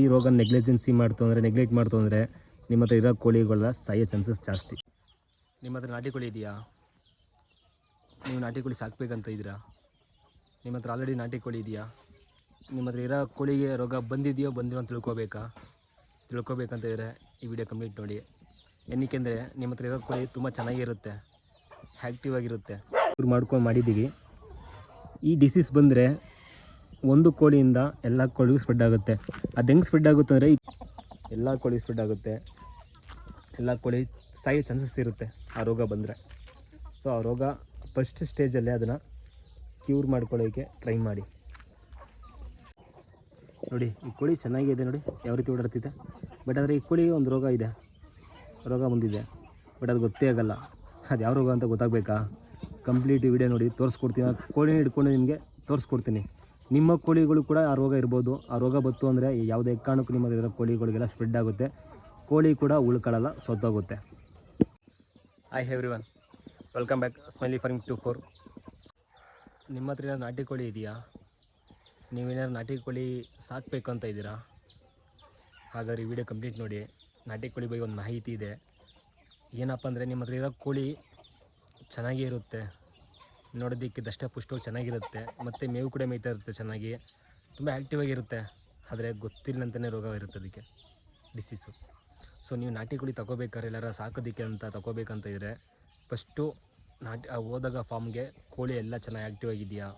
ಈ ರೋಗ ನೆಗ್ಲೆಜೆನ್ಸಿ ಮಾಡ್ತು ಅಂದರೆ ನೆಗ್ಲೆಕ್ಟ್ ಮಾಡ್ತು ಅಂದರೆ ನಿಮ್ಮ ಹತ್ರ ಇರೋ ಕೋಳಿಗಳ ಸಾಯೋ ಚಾನ್ಸಸ್ ಜಾಸ್ತಿ. ನಿಮ್ಮ ಹತ್ರ ನಾಟಿ ಕೋಳಿ ಇದೆಯಾ? ನೀವು ನಾಟಿ ಕೋಳಿ ಸಾಕಬೇಕಂತ ಇದ್ದೀರಾ? ನಿಮ್ಮ ಹತ್ರ ಆಲ್ರೆಡಿ ನಾಟಿ ಕೋಳಿ ಇದೆಯಾ? ನಿಮ್ಮ ಹತ್ರ ಇರೋ ಕೋಳಿಗೆ ರೋಗ ಬಂದಿದೆಯೋ ಬಂದಿರೋ ಅಂತ ತಿಳ್ಕೊಬೇಕಾ? ತಿಳ್ಕೊಬೇಕಂತ ಇದ್ದರೆ ಈ ವಿಡಿಯೋ ಕಂಪ್ಲೀಟ್ ನೋಡಿ. ಏನಕ್ಕೆಂದರೆ ನಿಮ್ಮ ಹತ್ರ ಇರೋ ಕೋಳಿ ತುಂಬ ಚೆನ್ನಾಗಿರುತ್ತೆ ಆ್ಯಕ್ಟಿವ್ ಆಗಿರುತ್ತೆ. ಇವ್ರು ಮಾಡ್ಕೊಂಡು ಮಾಡಿದ್ದೀವಿ. ಈ ಡಿಸೀಸ್ ಬಂದರೆ ಒಂದು ಕೋಳಿಯಿಂದ ಎಲ್ಲ ಕೋಳಿಗೂ ಸ್ಪ್ರೆಡ್ ಆಗುತ್ತೆ. ಅದು ಹೆಂಗೆ ಸ್ಪ್ರೆಡ್ ಆಗುತ್ತೆ ಅಂದರೆ ಎಲ್ಲ ಕೋಳಿ ಸ್ಪ್ರೆಡ್ ಆಗುತ್ತೆ. ಎಲ್ಲ ಕೋಳಿ ಸಾಯೋ ಚಾನ್ಸಸ್ ಇರುತ್ತೆ ಆ ರೋಗ ಬಂದರೆ. ಸೊ ಆ ರೋಗ ಫಸ್ಟ್ ಸ್ಟೇಜಲ್ಲೇ ಅದನ್ನು ಕ್ಯೂರ್ ಮಾಡ್ಕೊಳ್ಳೋಕ್ಕೆ ಟ್ರೈ ಮಾಡಿ. ನೋಡಿ, ಈ ಕೋಳಿ ಚೆನ್ನಾಗಿದೆ ನೋಡಿ, ಯಾವ ರೀತಿ ಓಡಾಡ್ತಿದೆ. ಬಟ್ ಆದರೆ ಈ ಕೋಳಿಗೆ ಒಂದು ರೋಗ ಇದೆ. ರೋಗ ಬಂದಿದೆ. ಬಟ್ ಅದು ಗೊತ್ತೇ ಆಗಲ್ಲ. ಅದು ಯಾವ ರೋಗ ಅಂತ ಗೊತ್ತಾಗಬೇಕಾ? ಕಂಪ್ಲೀಟ್ ವಿಡಿಯೋ ನೋಡಿ, ತೋರಿಸ್ಕೊಡ್ತೀನಿ. ಕೋಳಿ ಕೋಳಿನ ಹಿಡ್ಕೊಂಡು ನಿಮಗೆ ತೋರಿಸ್ಕೊಡ್ತೀನಿ. ನಿಮ್ಮ ಕೋಳಿಗಳು ಕೂಡ ಆ ರೋಗ ಇರ್ಬೋದು. ಆ ರೋಗ ಬಂತು ಅಂದರೆ ಯಾವುದೇ ಕಾರಣಕ್ಕೂ ನಿಮ್ಮ ಇರೋ ಕೋಳಿಗಳಿಗೆಲ್ಲ ಸ್ಪ್ರೆಡ್ ಆಗುತ್ತೆ. ಕೋಳಿ ಕೂಡ ಉಳ್ಕೊಳ್ಳಲ್ಲ ಸೊತ್ತೋಗುತ್ತೆ hi everyone welcome back smiley farming two four ನಿಮ್ಮ ಹತ್ರ ಏನಾದ್ರು ನಾಟಿ ಕೋಳಿ ಇದೆಯಾ? ನೀವೇನಾದ್ರು ನಾಟಿ ಕೋಳಿ ಸಾಕಬೇಕು ಅಂತ ಇದ್ದೀರಾ? ಹಾಗಾದ್ರೆ ಈ ವಿಡಿಯೋ ಕಂಪ್ಲೀಟ್ ನೋಡಿ. ನಾಟಿ ಕೋಳಿ ಬಗ್ಗೆ ಒಂದು ಮಾಹಿತಿ ಇದೆ. ಏನಪ್ಪ ಅಂದರೆ ನಿಮ್ಮ ಹತ್ರ ಇರೋ ಕೋಳಿ ಚೆನ್ನಾಗೇ ಇರುತ್ತೆ. ನೋಡೋದಕ್ಕೆ ದಷ್ಟ ಪುಷ್ಟವಾಗಿ ಚೆನ್ನಾಗಿರುತ್ತೆ, ಮತ್ತು ಮೇವು ಕೂಡ ಮೇಯ್ತಾ ಇರುತ್ತೆ ಚೆನ್ನಾಗಿ. ತುಂಬ ಆ್ಯಕ್ಟಿವ್ ಆಗಿರುತ್ತೆ, ಆದರೆ ಗೊತ್ತಿಲ್ಲಂತಲೇ ರೋಗ ಇರುತ್ತೆ ಅದಕ್ಕೆ ಡಿಸೀಸು ಸೊ ನೀವು ನಾಟಿ ಕೋಳಿ ತಗೋಬೇಕಾದ್ರೆ ಎಲ್ಲಾರ ಸಾಕೋದಕ್ಕೆ ಅಂತ ತಗೋಬೇಕಂತ ಇದ್ದರೆ ಫಸ್ಟು ನಾಟಿ ಹೋದಾಗ ಫಾರ್ಮ್ಗೆ ಕೋಳಿ ಎಲ್ಲ ಚೆನ್ನಾಗಿ ಆ್ಯಕ್ಟಿವ್ ಆಗಿದೆಯಾ?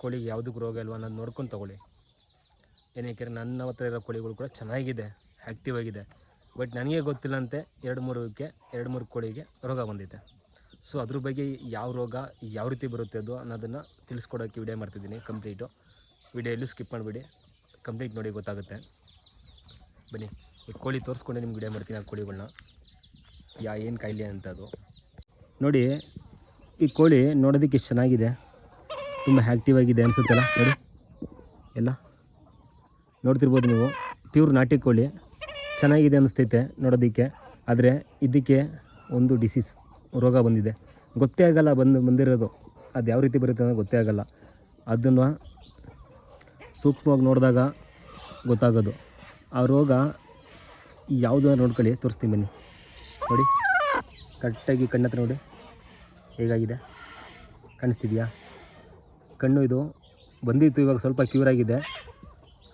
ಕೋಳಿಗೆ ಯಾವುದಕ್ಕೆ ರೋಗ ಇಲ್ವಾ ಅನ್ನೋದು ನೋಡ್ಕೊಂಡು ತಗೊಳ್ಳಿ. ಏನಕ್ಕೆ ನನ್ನ ಹತ್ರ ಇರೋ ಕೋಳಿಗಳು ಕೂಡ ಚೆನ್ನಾಗಿದೆ ಆ್ಯಕ್ಟಿವ್ ಆಗಿದೆ. ಬಟ್ ನನಗೆ ಗೊತ್ತಿಲ್ಲಂತೆ, ಎರಡು ಮೂರಕ್ಕೆ, ಎರಡು ಮೂರು ಕೋಳಿಗೆ ರೋಗ ಬಂದಿದೆ. ಸೊ ಅದ್ರ ಬಗ್ಗೆ ಯಾವ ರೋಗ ಯಾವ ರೀತಿ ಬರುತ್ತೆ ಅದು ಅನ್ನೋದನ್ನು ತಿಳಿಸ್ಕೊಡೋಕ್ಕೆ ವಿಡಿಯೋ ಮಾಡ್ತಿದ್ದೀನಿ ಕಂಪ್ಲೀಟು ವಿಡಿಯೋ ಎಲ್ಲೂ ಸ್ಕಿಪ್ ಮಾಡಿಬಿಡಿ. ಕಂಪ್ಲೀಟ್ ನೋಡಿ ಗೊತ್ತಾಗುತ್ತೆ. ಬನ್ನಿ, ಈ ಕೋಳಿ ತೋರಿಸ್ಕೊಂಡೆ ನಿಮ್ಗೆ ವಿಡಿಯೋ ಮಾಡ್ತೀನಿ, ಆ ಕೋಳಿಗಳನ್ನ ಯಾ, ಏನು ಕಾಯಿಲೆ ಅಂತ ಅದು. ನೋಡಿ, ಈ ಕೋಳಿ ನೋಡೋದಕ್ಕೆ ಎಷ್ಟು ಚೆನ್ನಾಗಿದೆ. ತುಂಬ ಆ್ಯಕ್ಟಿವ್ ಆಗಿದೆ ಅನಿಸುತ್ತಲ್ಲ, ನೋಡಿ. ಎಲ್ಲ. ನೋಡ್ತಿರ್ಬೋದು ನೀವು ಪ್ಯೂರ್ ನಾಟಿ ಕೋಳಿ. ಚೆನ್ನಾಗಿದೆ ಅನಿಸ್ತೈತೆ ನೋಡೋದಕ್ಕೆ. ಆದರೆ ಇದಕ್ಕೆ ಒಂದು ಡಿಸೀಸ್ ರೋಗ ಬಂದಿದೆ. ಗೊತ್ತೇ ಆಗಲ್ಲ ಬಂದು ಬಂದಿರೋದು. ಅದು ಯಾವ ರೀತಿ ಬರುತ್ತೆ ಅನ್ನೋದು ಗೊತ್ತೇ ಆಗಲ್ಲ. ಅದನ್ನು ಸೂಕ್ಷ್ಮವಾಗಿ ನೋಡಿದಾಗ ಗೊತ್ತಾಗೋದು. ಆ ರೋಗ ಯಾವುದು ನೋಡ್ಕೊಳ್ಳಿ. ತೋರಿಸ್ತೀನಿ ಬನ್ನಿ. ನೋಡಿ. ಕರೆಕ್ಟಾಗಿ ಕಣ್ಣತ್ರ ನೋಡಿ. ಹೇಗಾಗಿದೆ? ಕಾಣಿಸ್ತಿದೆಯಾ? ಕಣ್ಣು ಇದು ಬಂದಿತ್ತು ಇವಾಗ ಸ್ವಲ್ಪ ಕ್ಯೂರ್ ಆಗಿದೆ.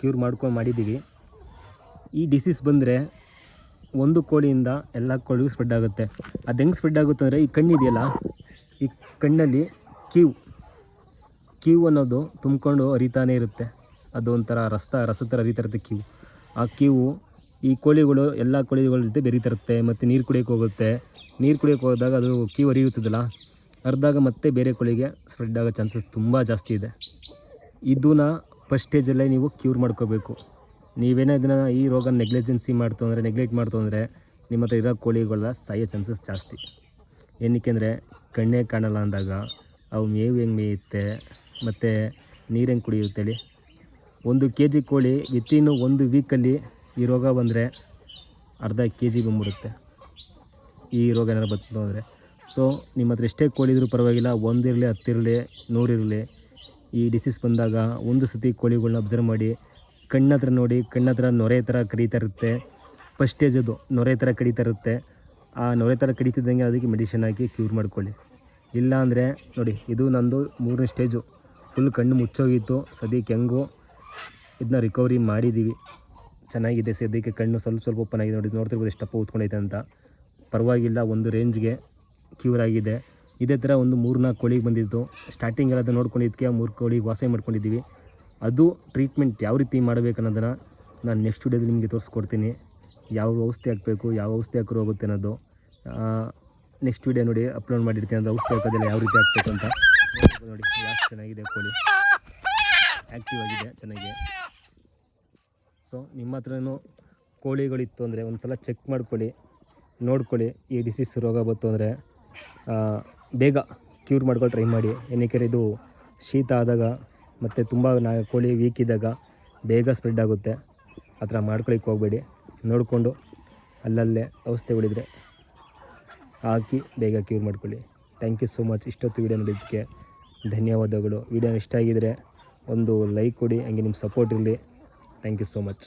ಕ್ಯೂರ್ ಮಾಡ್ಕೊಂಡು ಮಾಡಿದ್ದೀವಿ. ಈ ಡಿಸೀಸ್ ಬಂದರೆ ಒಂದು ಕೋಳಿಯಿಂದ ಎಲ್ಲ ಕೋಳಿಗೂ ಸ್ಪ್ರೆಡ್ ಆಗುತ್ತೆ. ಅದು ಹೆಂಗೆ ಸ್ಪ್ರೆಡ್ ಆಗುತ್ತೆ ಅಂದರೆ ಈ ಕಣ್ಣಿದೆಯಲ್ಲ? ಈ ಕಣ್ಣಲ್ಲಿ ಕೀವು ಕೀವು ಅನ್ನೋದು ತುಂಬಿಕೊಂಡು ಹರಿತಾನೇ ಇರುತ್ತೆ. ಅದು ಒಂಥರ ರಸ್ತ, ರಸ ಥರ ಹರಿತಾ ಇರುತ್ತೆ ಆ ಕೀವು ಈ ಕೋಳಿಗಳು, ಎಲ್ಲ ಕೋಳಿಗಳ ಜೊತೆ ಬೆರೀತಿರುತ್ತೆ ಮತ್ತು ನೀರು ಕುಡಿಯೋಕೆ ಹೋಗುತ್ತೆ. ನೀರು ಕುಡಿಯೋಕೆ ಹೋದಾಗ ಅದು ಕೀವು ಹರಿಯುತ್ತದಲ್ಲ? ಹರಿದಾಗ ಮತ್ತೆ ಬೇರೆ ಕೋಳಿಗೆ ಸ್ಪ್ರೆಡ್ ಆಗೋ ಚಾನ್ಸಸ್ ತುಂಬ ಜಾಸ್ತಿ ಇದೆ. ಇದನ್ನ ಫಸ್ಟ್ ಸ್ಟೇಜಲ್ಲೇ ನೀವು ಕ್ಯೂರ್ ಮಾಡ್ಕೋಬೇಕು. ನೀವೇನೇ ಇದನ್ನು ಈ ರೋಗ ನೆಗ್ಲೆಜೆನ್ಸಿ ಮಾಡ್ತು ಅಂದರೆ ನೆಗ್ಲೆಕ್ಟ್ ಮಾಡ್ತು ಅಂದರೆ ನಿಮ್ಮ ಹತ್ರ ಇರೋ ಕೋಳಿಗಳ ಸಾಯೋ ಚಾನ್ಸಸ್ ಜಾಸ್ತಿ. ಏನಕ್ಕೆ ಅಂದರೆ ಕಣ್ಣೇ ಕಾಣಲ್ಲ ಅಂದಾಗ ಅವು ಮೇವು ಹೆಂಗೆ ಮೇಯುತ್ತೆ ಮತ್ತು ನೀರು ಹೆಂಗೆ ಕುಡಿಯುತ್ತೇಳಿ ಒಂದು ಕೆ ಜಿ ಕೋಳಿ ವಿತಿನ್ ಒಂದು ವೀಕಲ್ಲಿ ಈ ರೋಗ ಬಂದರೆ ಅರ್ಧ ಕೆ ಜಿ ಬಂದ್ಬಿಡುತ್ತೆ. ಈ ರೋಗ ಏನಾರು ಬಂತು ಅಂದರೆ. ಸೊ ನಿಮ್ಮ ಹತ್ರ ಎಷ್ಟೇ ಕೋಳಿ ಇದ್ರೂ ಪರವಾಗಿಲ್ಲ ಒಂದಿರಲಿ ಹತ್ತಿರಲಿ ನೂರಿರಲಿ ಈ ಡಿಸೀಸ್ ಬಂದಾಗ ಒಂದು ಸತಿ ಕೋಳಿಗಳನ್ನ ಅಬ್ಸರ್ವ್ ಮಾಡಿ ಕಣ್ಣತ್ರ ನೋಡಿ, ಕಣ್ಣತ್ರ ನೊರೆ ಥರ ಕಡಿತಾ ಇರುತ್ತೆ ಫಸ್ಟ್ ಸ್ಟೇಜ್ ಅದು, ನೊರೆ ಥರ ಕಡಿತಾ ಇರುತ್ತೆ ಆ ನೊರೆ ಥರ ಕಡಿತಿದ್ದಂಗೆ ಅದಕ್ಕೆ ಮೆಡಿಷನ್ ಹಾಕಿ ಕ್ಯೂರ್ ಮಾಡ್ಕೊಳ್ಳಿ. ಇಲ್ಲ ಅಂದರೆ ನೋಡಿ, ಇದು ನಂದು ಮೂರನೇ ಸ್ಟೇಜು ಫುಲ್ ಕಣ್ಣು ಮುಚ್ಚೋಗಿತ್ತು, ಸದ್ಯಕ್ಕೆ ಹೆಂಗು ಇದನ್ನ ರಿಕವರಿ ಮಾಡಿದ್ದೀವಿ ಚೆನ್ನಾಗಿದೆ ಸದ್ಯಕ್ಕೆ ಕಣ್ಣು ಸ್ವಲ್ಪ ಸ್ವಲ್ಪ ಓಪನ್ ಆಗಿದೆ ನೋಡಿ ನೋಡ್ತಿರ್ಬೋದು ಎಷ್ಟು ದಪ್ಪ ಕೂತ್ಕೊಂಡೈತೆ ಅಂತ. ಪರವಾಗಿಲ್ಲ, ಒಂದು ರೇಂಜ್ಗೆ ಕ್ಯೂರ್ ಆಗಿದೆ. ಇದೇ ಥರ ಒಂದು ಮೂರು ನಾಲ್ಕು ಕೋಳಿಗೆ ಬಂದಿತ್ತು. ಸ್ಟಾರ್ಟಿಂಗ್ ಎಲ್ಲ ನೋಡ್ಕೊಂಡಿದ್ದಕ್ಕೆ ಮೂರು ಕೋಳಿಗೆ ವಾಸೆ ಮಾಡ್ಕೊಂಡಿದ್ದೀವಿ. ಅದು ಟ್ರೀಟ್ಮೆಂಟ್ ಯಾವ ರೀತಿ ಮಾಡಬೇಕು ಅನ್ನೋದನ್ನು ನಾನು ನೆಕ್ಸ್ಟ್ ವಿಡಿಯೋದಲ್ಲಿ ನಿಮಗೆ ತೋರಿಸ್ಕೊಡ್ತೀನಿ. ಯಾವ ಔಷಧಿ ಹಾಕಬೇಕು, ಯಾವ ಔಷಧಿ ಹಾಕಿರೋ ಹೋಗುತ್ತೆ ಅನ್ನೋದು. ನೆಕ್ಸ್ಟ್ ವಿಡಿಯೋ ನೋಡಿ ಅಪ್ಲೋಡ್ ಮಾಡಿರ್ತೀನಿ ಅದು ಔಷಧಿ ಹಾಕೋದೆಲ್ಲ ಯಾವ ರೀತಿ ಹಾಕಬೇಕು ಅಂತ. ನೋಡಿ ಯಾಕೆ ಚೆನ್ನಾಗಿದೆ ಕೋಳಿ. ಆ್ಯಕ್ಟಿವ್ ಆಗಿದೆ, ಚೆನ್ನಾಗಿದೆ. ಸೊ ನಿಮ್ಮ ಹತ್ರನೂ ಕೋಳಿಗಳಿತ್ತು ಅಂದರೆ ಒಂದು ಸಲ ಚೆಕ್ ಮಾಡ್ಕೊಳ್ಳಿ. ನೋಡ್ಕೊಳ್ಳಿ, ಈ ಡಿಸೀಸ್ ರೋಗ ಬಂತು ಅಂದರೆ ಬೇಗ ಕ್ಯೂರ್ ಮಾಡ್ಕೊಂಡು ಟ್ರೈ ಮಾಡಿ. ಏನಕ್ಕೆ ಇದು ಶೀತ ಆದಾಗ ಮತ್ತು ತುಂಬ ನಾ ಕೋಳಿ ವೀಕ್ ಇದ್ದಾಗ ಬೇಗ ಸ್ಪ್ರೆಡ್ ಆಗುತ್ತೆ. ಆ ಥರ ಮಾಡ್ಕೊಳಿಕ್ಕೆ ಹೋಗಬೇಡಿ. ನೋಡಿಕೊಂಡು ಅಲ್ಲಲ್ಲೇ ಔಷಧಿಗಳಿದ್ರೆ ಹಾಕಿ ಬೇಗ ಕ್ಯೂರ್ ಮಾಡ್ಕೊಳ್ಳಿ. ಥ್ಯಾಂಕ್ ಯು ಸೋ ಮಚ್ ಇಷ್ಟೊತ್ತು ವೀಡಿಯೋ ನೋಡಿದ್ದಕ್ಕೆ ಧನ್ಯವಾದಗಳು. ವೀಡಿಯೋ ಇಷ್ಟ ಆಗಿದರೆ ಒಂದು ಲೈಕ್ ಕೊಡಿ, ಹಂಗೆ ನಿಮ್ಮ ಸಪೋರ್ಟ್ ಇರಲಿ. Thank you so much